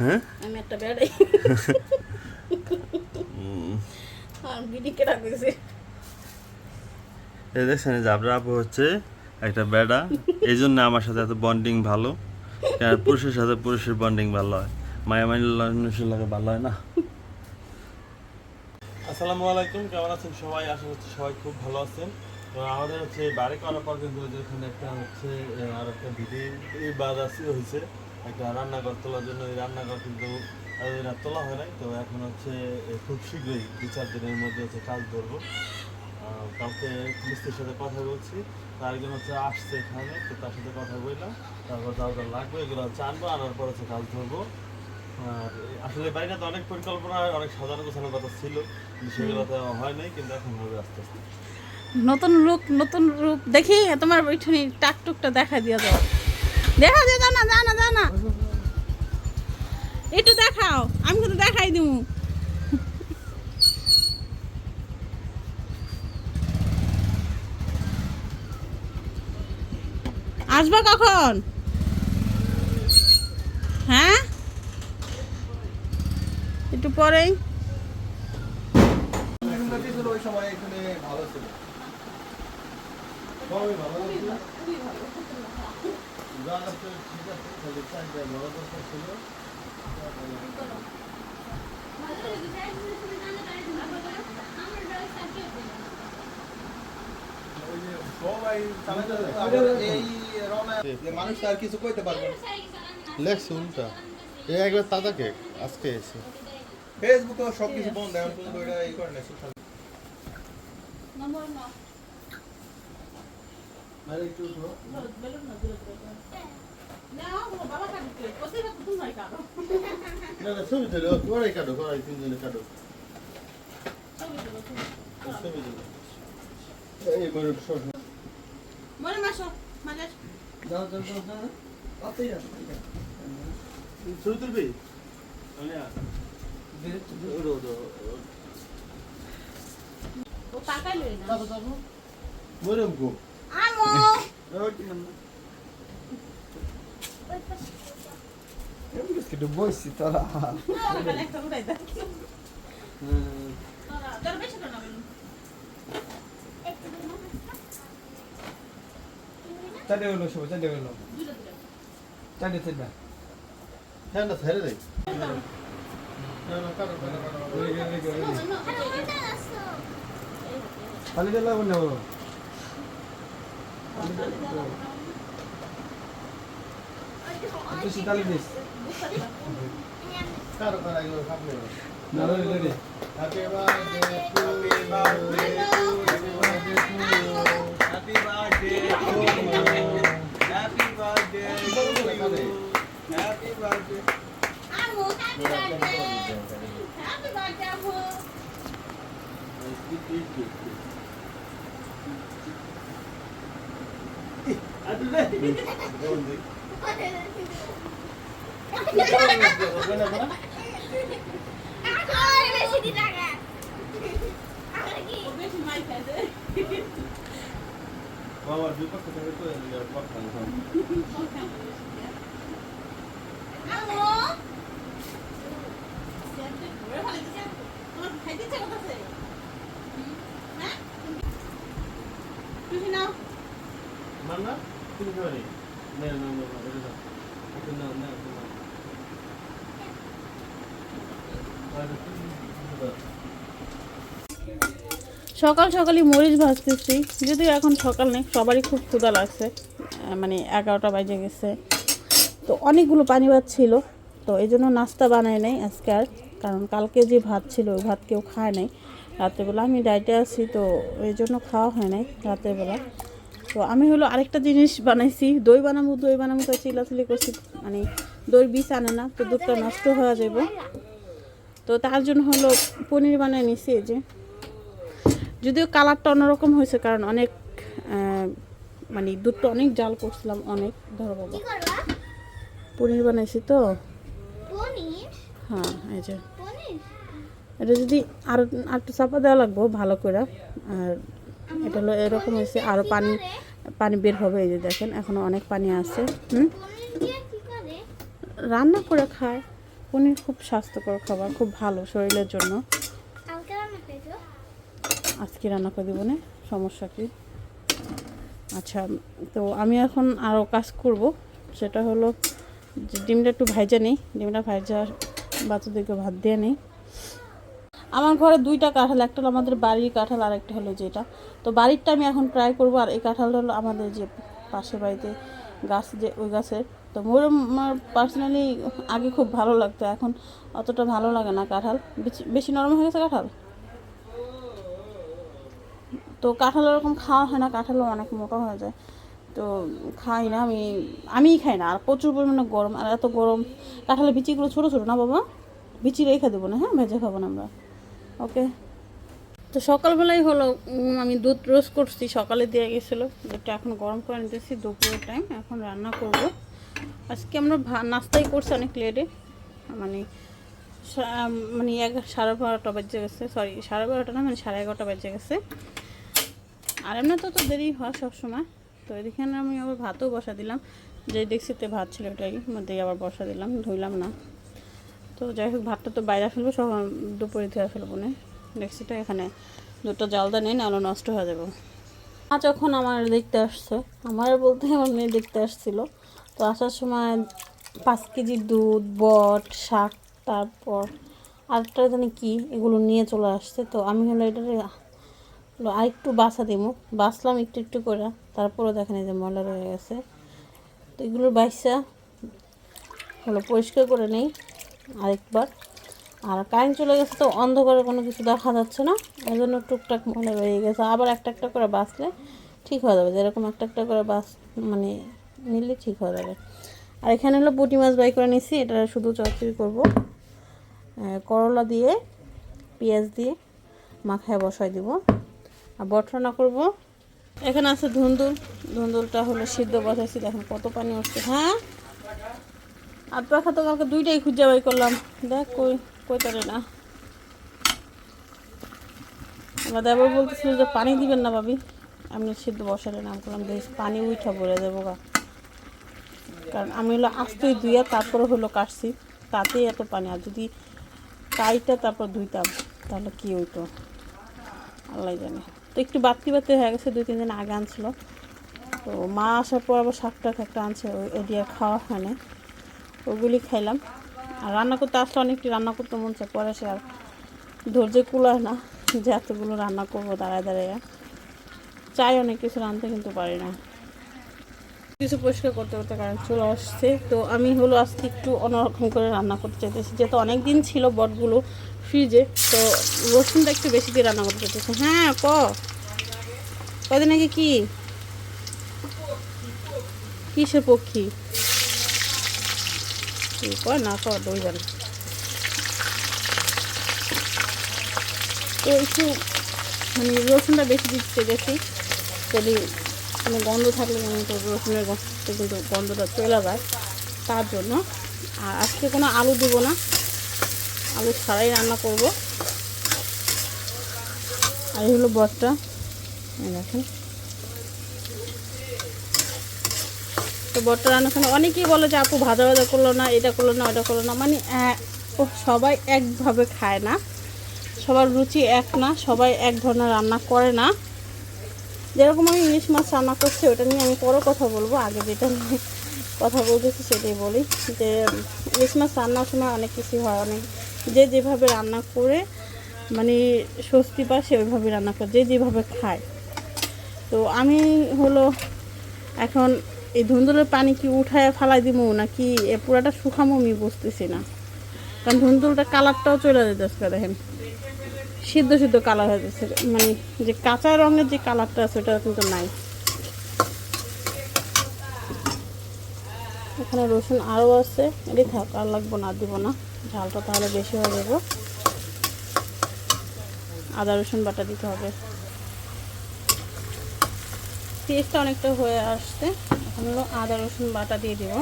হ্যাঁ? আমি একটা বেড়াই। আর বিডি কেটা কইছে এই দেখছেন জাবরা আপু হচ্ছে একটা বেড়া। এই জন্য আমার সাথে এত বন্ডিং ভালো। আর পুরুষের সাথে পুরুষের বন্ডিং ভালো হয়। মায়া মানুষের লাগে ভালো হয় না। আসসালামু আলাইকুম কেমন আছেন সবাই? আশা করছি সবাই খুব ভালো আছেন। তো আমাদের হচ্ছে বাড়ি করার পর কিন্তু ওই যে এখানে একটা হচ্ছে আর একটা এই বাদ আছে হয়েছে। একটা রান্নাঘর তোলার জন্য এই রান্নাঘর কিন্তু আর তোলা হয় নাই। তো এখন হচ্ছে খুব শীঘ্রই দু চার দিনের মধ্যে হচ্ছে কাজ ধরবো। কালকে মিস্ত্রির সাথে কথা বলছি তার একজন হচ্ছে আসছে এখানে তো তার সাথে কথা বললাম। তারপর যা যা লাগবে এগুলো হচ্ছে আনব আনার পর হচ্ছে কাজ ধরবো। আর আসলে বাড়িটা তো অনেক পরিকল্পনা অনেক সাজানো গোছানোর কথা ছিল সেগুলো তো হয় নাই কিন্তু এখন হবে আস্তে আস্তে। নতুন রূপ নতুন রূপ দেখি তোমার ওইখানে টাকটুকটা দেখা দিয়ে দাও। দেখা দিয়ে দাও না যা না একটু দেখাও, আমি কিন্তু দেখাই দিব আসবা কখন? হ্যাঁ? একটু পরেই। ভালো। ছিল মানুষ আর কিছু কইতে পারবে না লেখছে উল্টা। এই একবার তাজাকে আজকে এসে। ফেসবুকে সব কিছু বন্ধ এখন পর্যন্ত ওইটা এই করে না সোশ্যাল আরে একটু উঠো। না না ছবি তুলে ওরাই কাটো ওরাই তিনজনে কাটো। ছবি তুলে। এই করে সর যাও যাও যাও যাও। আতেই আছে ছবি তুলবি? মরম গো কিন্তু বইছি তোরা চারটে হলো সব চারটে হলো চারটে চারটে হ্যাঁ না ছেড়ে দে না না কাটো কাটো কাটো খালি দিলে Digital this. Happy birthday to you. Happy birthday to you. Happy birthday to you. Happy birthday to you. Happy birthday. Happy birthday. Happy birthday, দুই পক্ষ থেকে তো কথা মান্না তুমি খাবে না না না না এটা না এটা না না এটা না আর তুমি সকাল সকালই মরিচ ভাজতেছি। যদিও এখন সকাল নেই, সবারই খুব ক্ষুধা লাগছে। মানে এগারোটা বাজে গেছে। তো অনেকগুলো পানি ভাত ছিল। তো এই জন্য নাস্তা বানাই নাই আজকে আর। কারণ কালকে যে ভাত ছিল, ওই ভাত কেউ খায় নাই। রাত্রেবেলা আমি ডাইটে আছি, তো এই জন্য খাওয়া হয় নাই রাত্রেবেলা। তো আমি হলো আরেকটা জিনিস বানাইছি। দই বানাবো দই বানাবো তো চিলাচিলি করছি। মানে দই বিষ আনে না, তো দুধটা নষ্ট হয়ে যাবে তো তার জন্য হলো পনির বানিয়ে নিছি এই যে। যদিও কালারটা অন্যরকম হয়েছে কারণ অনেক মানে দুধটা অনেক জাল করছিলাম অনেক ধরো বাবা। পনির বানাইছি তো। হ্যাঁ এই যে। এটা যদি আর আর একটু চাপা দেওয়া লাগবো ভালো করে। আর এটা হলো এরকম হয়েছে আরও পানি পানি বের হবে এই যে দেখেন এখনও অনেক পানি আছে হুম? রান্না করে খায়। পনির খুব স্বাস্থ্যকর খাবার খুব ভালো শরীরের জন্য। আজকে রান্না করে দেবো না, সমস্যা কি? আচ্ছা তো আমি এখন আরও কাজ করব, সেটা হলো যে ডিমটা একটু ভাইজা নেই, ডিমটা ভাইজা বাচ্চাদেরকে ভাত দিয়ে নেই। আমার ঘরে দুইটা কাঁঠাল, একটা হলো আমাদের বাড়ির কাঁঠাল আর একটা হলো যেটা। তো বাড়িরটা আমি এখন ট্রাই করব, আর এই কাঁঠালটা হলো আমাদের যে পাশের বাড়িতে গাছ যে, ওই গাছের। তো মোর আমার পার্সোনালি আগে খুব ভালো লাগতো, এখন অতটা ভালো লাগে না কাঁঠাল। বেশি- বেশি নরম হয়ে গেছে কাঁঠাল? তো কাঁঠাল ওরকম খাওয়া হয় না, কাঁঠালও অনেক মোটা হয়ে যায়। তো খাই না, আমি, আমিই খাই না। আর প্রচুর পরিমাণে গরম, আর এত গরম, কাঁঠালের বিচিগুলো ছোটো ছোটো না বাবা? বিচি রেখে দেবো না হ্যাঁ? ভেজে খাব না আমরা। ওকে? তো সকালবেলায় হলো আমি দুধ রোস্ট করছি, সকালে দেওয়া গেছিল। দুধটা এখন গরম করে নিতেছি, দুপুরের টাইম এখন রান্না করব। আজকে আমরা নাস্তাই করছি অনেক লেটে মানে মানে এক, সাড়ে বারোটা বেজে গেছে সরি সাড়ে বারোটা না মানে সাড়ে এগারোটা বেজে গেছে। আর এমনি তো তো দেরি হয় সবসময়। তো এখানে আমি আবার ভাতও বসা দিলাম। যে দেখছিতে ভাত ছিল ওটাই মধ্যে আবার বসা দিলাম, ধুইলাম না। তো যাই হোক, ভাতটা তো বাইরে ফেলব সব দুপুরে ধুয়ে ফেলব না। ডেক্সিটা এখানে দুটো জালদা নেই, নাহলে নষ্ট হয়ে যাবে। মা যখন আমার দেখতে আসছে আমার বলতে আমার মেয়ে দেখতে আসছিল। তো আসার সময় পাঁচ কেজি দুধ, বট, শাক, তারপর আরেকটা জানি কি, এগুলো নিয়ে চলে আসছে। তো আমি হলো এটা আর একটু বাসা দিব বাসলাম একটু একটু করে তারপরে দেখেন এই যে ময়লা রয়ে গেছে। তো এগুলোর বাইসা, হলো পরিষ্কার করে নেই আরেকবার। আর কারেন্ট চলে গেছে তো অন্ধকারে কোনো কিছু দেখা যাচ্ছে না ওই জন্য টুকটাক ময়লা বেরিয়ে গেছে। আবার একটা একটা করে বাসলে ঠিক হয়ে যাবে, যেরকম একটা একটা করে বাস মানে নিলে ঠিক হয়ে যাবে। আর এখানে হলো পুঁটি মাছ বাই করে নিছি, এটা শুধু চচ্চড়ি করব। করলা দিয়ে, পেঁয়াজ দিয়ে মাখায় বসাই দিব। আর বট রান্না করব। এখানে আছে ধুন্দুল। ধুন্দুলটা হলো সিদ্ধ বসাইছি, দেখেন কত পানি উঠছে। হ্যাঁ? আর পাখা তো কালকে দুইটাই খুঁজে বাই করলাম। দেখ কই কই তারে না। এবার দেবর বলতেছিল যে পানি দিবেন না ভাবি। আমি সিদ্ধ বসালে নাম করলাম বেশ, পানি উঠা বলে যাব গা। কারণ আমি হলো আস্তই ধুইয়া তারপরে হলো কাটছি। তাতেই এত পানি। আর যদি কাইটা তারপর ধুইতাম, তাহলে কি হইতো? আল্লাহ জানে। তো একটু বাতি বাতি হয়ে গেছে, দুই, তিন দিন আগে আনছিল। তো মা আসার পর আবার শাকটা একটা আনছে এদিকে খাওয়া হয় না ওগুলি খাইলাম। আর রান্না করতে আসলে অনেকটি রান্না করতে মন চায়, পরে সে আর ধৈর্য কুলায় না যে এতগুলো রান্না করব দাঁড়ায় দাঁড়ায়। চাই অনেক কিছু রাঁধতে কিন্তু পারি না। কিছু পরিষ্কার করতে করতে কারণ চলে আসছে। তো আমি হলো আজকে একটু অন্যরকম করে রান্না করতে চাইতেছি। যেহেতু অনেক দিন ছিল বটগুলো ফ্রিজে, তো রসুনটা একটু বেশি দিয়ে রান্না করতে চাইতেছি। হ্যাঁ ক? কদিন আগে কি? কিসের পক্ষী? না কয় দই জানে। তো একটু মানে রসুনটা বেশি দিচ্ছে বেশি যদি কোনো গন্ধ থাকলে কিন্তু রসুনের গন্ধটা কিন্তু গন্ধটা চলে যায় তার জন্য। আর আজকে কোনো আলু দেবো না। আলু ছাড়াই রান্না করব। আর এই হলো বটটা দেখেন। তো বটটা রান্না সময় অনেকেই বলে যে, আপু, ভাজা ভাজা করল না, এটা করল না, ওটা করল না। মানে ও সবাই একভাবে খায় না। সবার রুচি এক না, সবাই এক ধরনের রান্না করে না। যেরকম আমি ইলিশ মাছ রান্না করছি, ওটা নিয়ে আমি পরে কথা বলব। আগে যেটা নিয়ে কথা বলতেছি সেটাই বলি যে, ইলিশ মাছ রান্নার সময় অনেক কিছু হয়, অনেক যে যেভাবে রান্না করে মানে স্বস্তি পায় সে ওইভাবে রান্না করে, যে যেভাবে খায়। তো আমি হলো এখন এই ধুন্দুলের পানি কি উঠায় ফালাই দিব নাকি এ পুরাটা শুকামো আমি বুঝতেছি না। কারণ ধুন্দুলটা কালারটাও চলে যেতেছে দেখেন সিদ্ধ সিদ্ধ কালার হয়ে যাচ্ছে। মানে যে কাঁচা রঙের যে কালারটা আছে ওটা কিন্তু নাই। এখানে রসুন আরও আছে। এটি থাক, আর লাগবো না দিব না। ঝালটা তাহলে বেশি হয়ে যাবে। আদা, রসুন বাটা দিতে হবে। পেস্টটা অনেকটা হয়ে আসছে। এখন হলো আদা, রসুন বাটা দিয়ে দেবো।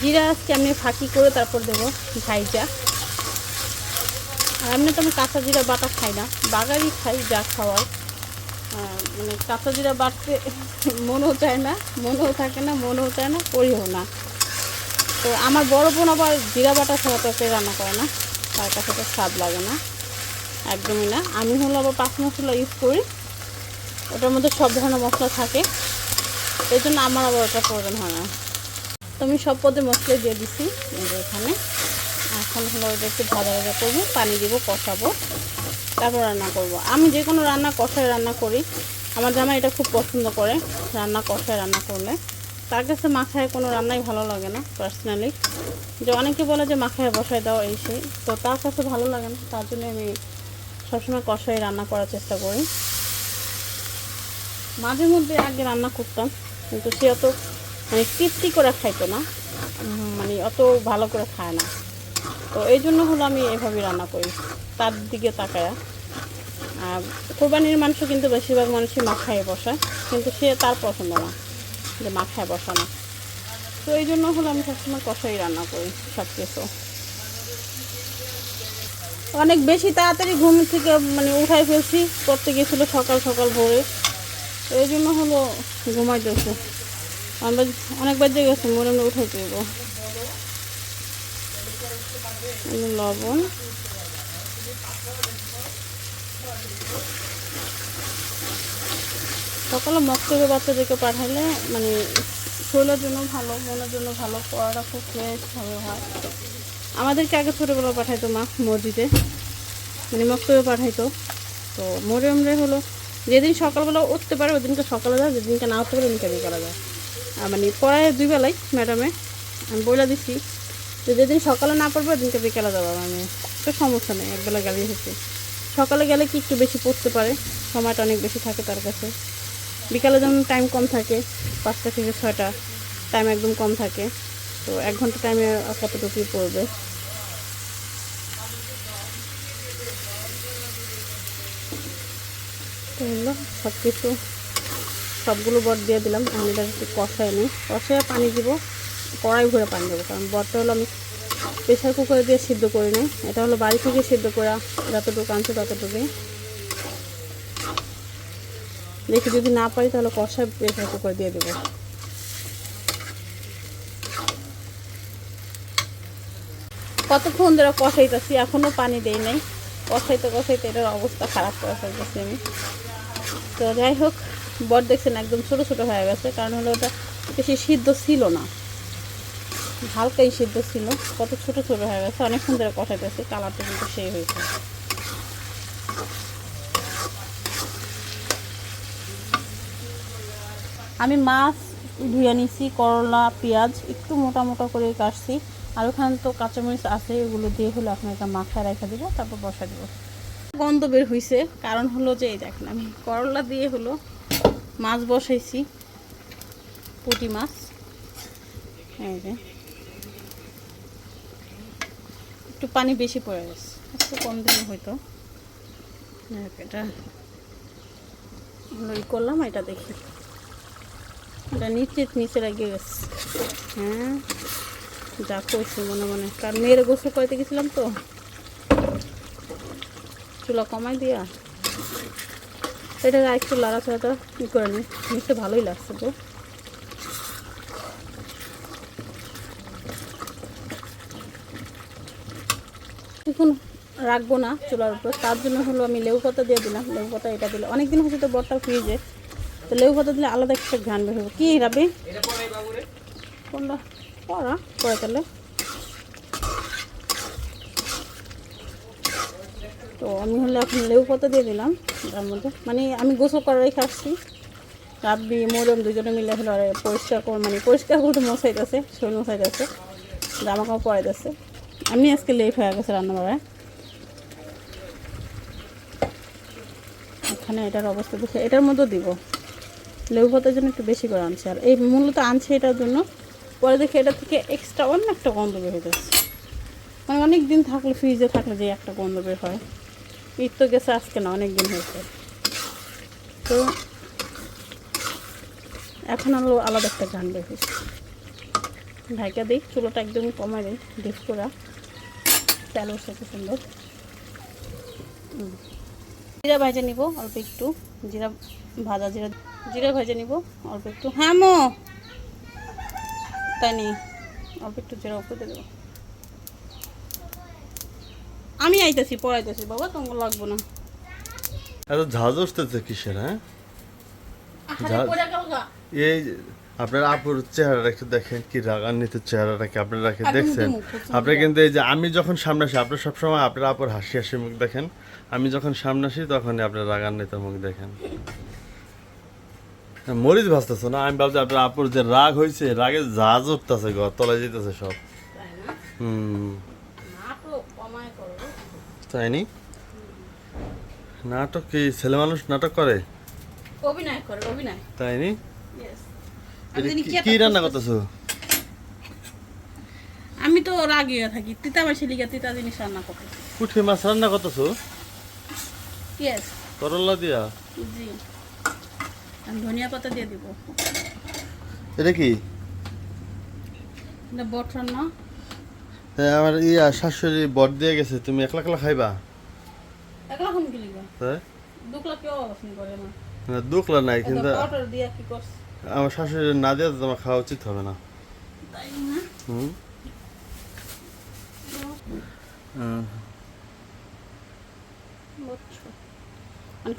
জিরা আজকে আমি ফাঁকি করে তারপর দেবো আর এমনি তো আমি কাঁচা জিরা বাটা খাই না বাগারই খাই যা খাওয়ার। আহ, মানে কাঁচা জিরা বাটতে মনেও চায় না মনেও থাকে না মনেও চায় না করিও না। তো আমার বড় বোন আবার জিরা বাটা ছাড়া তো রান্না করে না তার কাছে তো স্বাদ লাগে না একদমই না। আমি হলো আবার পাঁচ মশলা ইউজ করি ওটার মধ্যে সব ধরনের মশলা থাকে এই জন্য আমার আবার ওটা প্রয়োজন হয় না। তো আমি সব পদে মশলা দিয়ে দিছি এখানে। এখন হলো একটু ভাজা ভাজা করব, পানি দিব, কষাবো, তারপর রান্না করব। আমি যে কোনো রান্না কষায় রান্না করি। আমার জামা এটা খুব পছন্দ করে, রান্না কষায় রান্না করলে। তার কাছে মাখায় কোনো রান্নাই ভালো লাগে না পার্সোনালি যে অনেকে বলে যে মাখায় বসায় দাও, এই সেই। তো তার কাছে ভালো লাগে না, তার জন্য আমি সবসময় কষায় রান্না করার চেষ্টা করি। মাঝে মধ্যে আগে রান্না করতাম, কিন্তু সে অত মানে তৃপ্তি করে খাইতো না। মানে অত ভালো করে খায় না। তো এই জন্য হলো আমি এভাবেই রান্না করি, তার দিকে তাকায়া। আর কোরবানির মাংস কিন্তু বেশিরভাগ মানুষই মাখায় বসায়, কিন্তু সে তার পছন্দ না, যে মাখায় বসানো। তো এই জন্য হলো আমি সবসময় কষাই রান্না করি সব কিছু অনেক বেশি তাড়াতাড়ি ঘুম থেকে মানে উঠাই ফেলছি করতে গেছিল সকাল সকাল ভোরে। তো এই জন্য হলো ঘুমাই আমরা অনেকবার বাজে গেছে, মনে মনে উঠাই দেব লবণ। সকালে মক্তবে বাচ্চাদেরকে পাঠালে মানে শরীরের জন্য ভালো, মনের জন্য ভালো, পড়াটা খুব ফ্রেশভাবে হয়। আমাদেরকে আগে ছোটোবেলা পাঠাইতো মা মসজিদে। মানে মক্তবে পাঠাইতো। তো মরিয়মরে হলো, যেদিন সকালবেলা উঠতে পারে ওদিনকে সকালে যায়, যেদিনকে না উঠতে পারে ওদিনকে বিকালে যায়। মানে পড়ায় দুই বেলায় ম্যাডামে, আমি বলে দিচ্ছি যে যেদিন সকালে না পড়বে, ওদিনকে বিকালে যাব আমি। তো সমস্যা নেই, একবেলা গেলেই হচ্ছে। সকালে গেলে কি একটু বেশি পড়তে পারে? সময়টা অনেক বেশি থাকে তার কাছে। বিকালে যেমন টাইম কম থাকে, পাঁচটা থেকে ছয়টা টাইম একদম কম থাকে। তো এক ঘণ্টা টাইমে কতটুকু পড়বে। তো সব কিছু সবগুলো বট দিয়ে দিলাম। আমি এটা একটু কষায় নিই কষায় পানি দিব। কড়াই ভরে পানি দেবো, কারণ বটটা হলো আমি প্রেশার কুকারে দিয়ে সিদ্ধ করি নাই। এটা হলো বাড়ি থেকে সিদ্ধ করা, যতটুকু আনছে ততটুকুই। দেখি যদি না পারি তাহলে কষায় প্রেশার কুকার দিয়ে দেবো। কতক্ষণ ধরে কষাইতেছি এখনও পানি দেই নাই। কষাইতে কষাইতে এটার অবস্থা খারাপ করে ফেলতেছি আমি। তো যাই হোক বট দেখছেন একদম ছোটো ছোটো হয়ে গেছে, কারণ হলো ওটা বেশি সিদ্ধ ছিল না। হালকাই সিদ্ধ ছিল। কত ছোট ছোট হয়ে গেছে অনেকক্ষণ ধরে কষাইতেছি, কালারটা কিন্তু সেই হয়েছে। আমি মাছ ধুয়ে নিছি, করলা, পেঁয়াজ, একটু মোটা মোটা করে কাটছি। আর ওখানে তো কাঁচামরিচ আছে, এগুলো দিয়ে হলো আপনার একটা মাথায় রেখে দেবো, তারপর বসা দেবো। গন্ধ বের হয়েছে কারণ হলো যে, এই দেখেন আমি করলা দিয়ে হলো মাছ বসাইছি, পুঁটি মাছ। এই যে। একটু পানি বেশি পড়ে গেছে। একটু কম দিলে হয়তো। এটা ই করলাম, এটা দেখি। এটা নিচে নিচে লাগিয়ে গেছে। হ্যাঁ যা করছি মনে মনে। কারণ মেয়ের গোসল করতে গেছিলাম তো? চুলা কমাই দিয়া। এটা একটু লাড়াচাড়াটা ই করে নি। নিচে ভালোই লাগছে তো এখন রাখব না চুলার উপর। তার জন্য হলো আমি লেবু পাতা দিয়ে দিলাম। লেবু পাতা এটা দিলে অনেকদিন হচ্ছে তো বটটা ফ্রিজে। তো লেবু পাতা দিলে আলাদা একটা ঘ্রাণ বের হবে। কি রাবে? কোনটা পড়া পরে তাহলে। তো আমি হলে এখন লেবু পাতা দিয়ে দিলাম তার মধ্যে। মানে আমি গোসল করে রেখে আসছি রাব্বি মরম দুজনে মিলে হলো পরিষ্কার কর মানে পরিষ্কার করতে মশাইতেছে শরীর মশাইতেছে জামা কাপড় পরাইতেছে আমি আজকে লেট হয়ে গেছে রান্না বাড়ায়। এখানে এটার অবস্থা দেখে এটার মধ্যেও দিব। লেবু পাতার জন্য একটু বেশি করে আনছে। আর এই মূলত আনছে এটার জন্য। পরে দেখে এটা থেকে এক্সট্রা অন্য একটা গন্ধ বের হইতেছে মানে অনেক দিন থাকলে ফ্রিজে থাকলে যে একটা গন্ধ বের হয়। ঈদ তো গেছে আজকে না অনেক দিন হয়েছে। তো এখন আরও আলাদা একটা গান বের হয়েছে। ঢাকা দিই, চুলোটা একদম কমাই দিই, ডিপ করা। চালু সাথে সুন্দর। জিরা ভেজে নিব অল্প একটু। জিরা ভাজা জিরা জিরা ভেজে নিব অল্প একটু। হ্যাঁ মো। তাই নি? অল্প একটু জিরা উপরে দেবো। আমি আইতেছি পড়াইতেছি বাবা তোমার লাগবো না। এত ঝাঁজ উঠতেছে কিসের হ্যাঁ? পড়ে এই যে আপনার আপুর চেহারাটা একটু দেখেন কি রাগান্বিত চেহারাটাকে আপনারা কি দেখছেন? আপনি কিন্তু এই যে আমি যখন সামনে আসি আপনার সবসময় আপনার আপুর হাসি হাসি মুখ দেখেন। আমি যখন সামনে আসি তখনই আপনার রাগান্বিত মুখ দেখেন। মরিচ ভাসতেছে না? আমি ভাবছি আপনার আপুর যে রাগ হয়েছে রাগে জাজ উঠতেছে ঘর তলায় যেতেছে সব। হুম। নাটক তাই নি নাটক কি ছেলে মানুষ নাটক করে? অভিনয় করে অভিনয়। তাই কি- রান্না করতেছো? আমি তো রাগিয়ে থাকি তিতা মাসি লিগা তিতা জিনিস রান্না করতে। পুঠি মাছ রান্না করতেছো? ইয়েস করলা দিয়া? জি। আমি ধনিয়া পাতা দিয়ে দিব। এটা কি? এটা বট রান্না। হ্যাঁ, আমার ইয়া শাশুড়ি বট দিয়ে গেছে তুমি একলা একলা খাইবা? একলা কম কি লিগা? হ্যাঁ? দুকলা কেউ পছন্দ করে না। না, দুখলা নাই কিন্তু দিয়া কি করছ? আমার শাশুড়ি না দিয়ে তো তোমার খাওয়া উচিত হবে না। হুম?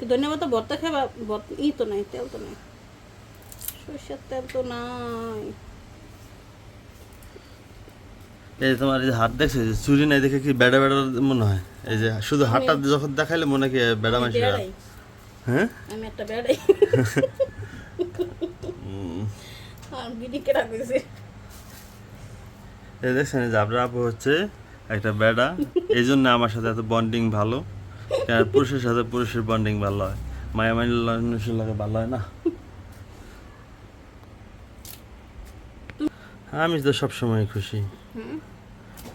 কি ধনিয়া পাতা ভর্তা খাবা ই তো নাই তেল তো নাই। সরষের তেল তো নাই। এই যে তোমার এই যে হাত দেখছ যে চুরি নাই দেখে কি বেড়া বেড়া মনে হয়? এই যে শুধু হাতটা যখন দেখাইলে মনে হয় কি বেড়া মাসি হ্যাঁ? আমি একটা বেড়াই আর বিডি কেটা কইছে এই দেখছেন আপনার আপু হচ্ছে একটা বেড়া এই জন্য আমার সাথে এত বন্ডিং ভালো। কারণ পুরুষের সাথে পুরুষের বন্ডিং ভালো হয়। মায়া মানুষের লাগে ভালো হয় না? আমি তো সবসময় খুশি।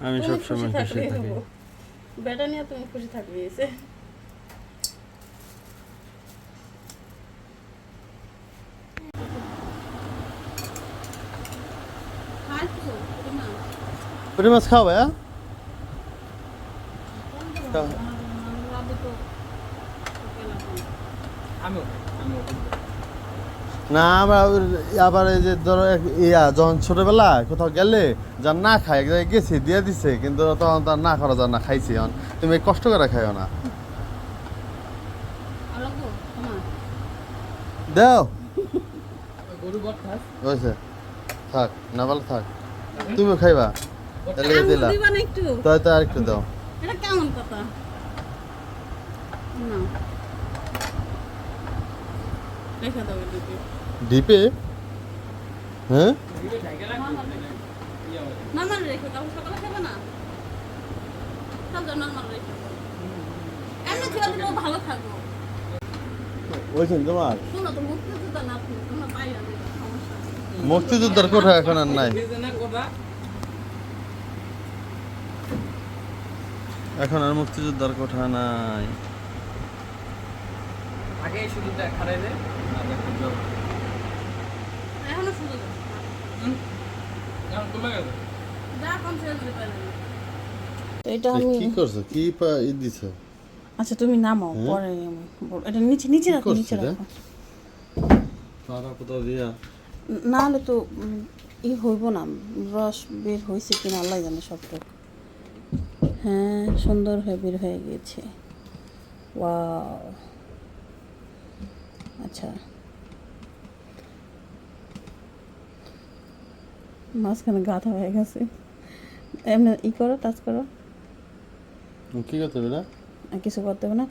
আমি সবসময় খুশি থাকি। বেটা নিয়ে তুমি খুশি থাকবে এসে পুঁটি মাছ খাও ভাইয়া। না আমরা আবার এই যে ধরো ইয়া যখন ছোটবেলা কোথাও গেলে যার না খায় এক জায়গায় গেছি দিয়ে দিছে কিন্তু তখন তার না করা যার না খাইছি এখন। তুমি কষ্ট করে খাইও না। দাও। থাক না ভালো থাক। তুমি খাইবা। তাহলে দিলা। একটু? তাই তো আরেকটু দাও। এটা কেমন কথা? না রেখে দাও এদিকে ডিপে। হ্যাঁ? নর্মাল রেখে দাও সকালে খাবে না? সব নর্মাল রেখে এমনি খেয়ে দিলেও ভালো থাকব। ওইছেন তোমার? শোনো তো মুক্তিযোদ্ধা না তুমি তোমরা পাইয়া দেবে সমস্যা নেই। মুক্তিযোদ্ধার কোঠা এখন আর নাই। এখন আর মুক্তিযোদ্ধার কোঠা নাই। আগে শুধু দেখা রে এখনও এটা আমি কি করছ? কি পা- ই দিছো? আচ্ছা তুমি নামাও হ্যাঁ? পরে এটা নিচে নিচে রাখো নিচে রাখো। পাড়া কোথাও দিয়া? না হলে তো ই হইব না রস বের হয়েছে কিনা আল্লাহ জানে সবটুকু। হ্যাঁ সুন্দরভাবে হয়ে বের হয়ে গেছে। ওয়াও। আচ্ছা। মাঝখানে গাঁথা হয়ে গেছে। এমনি ই করো টাচ করো। কি করতে হবে না কিছু করতে হবে না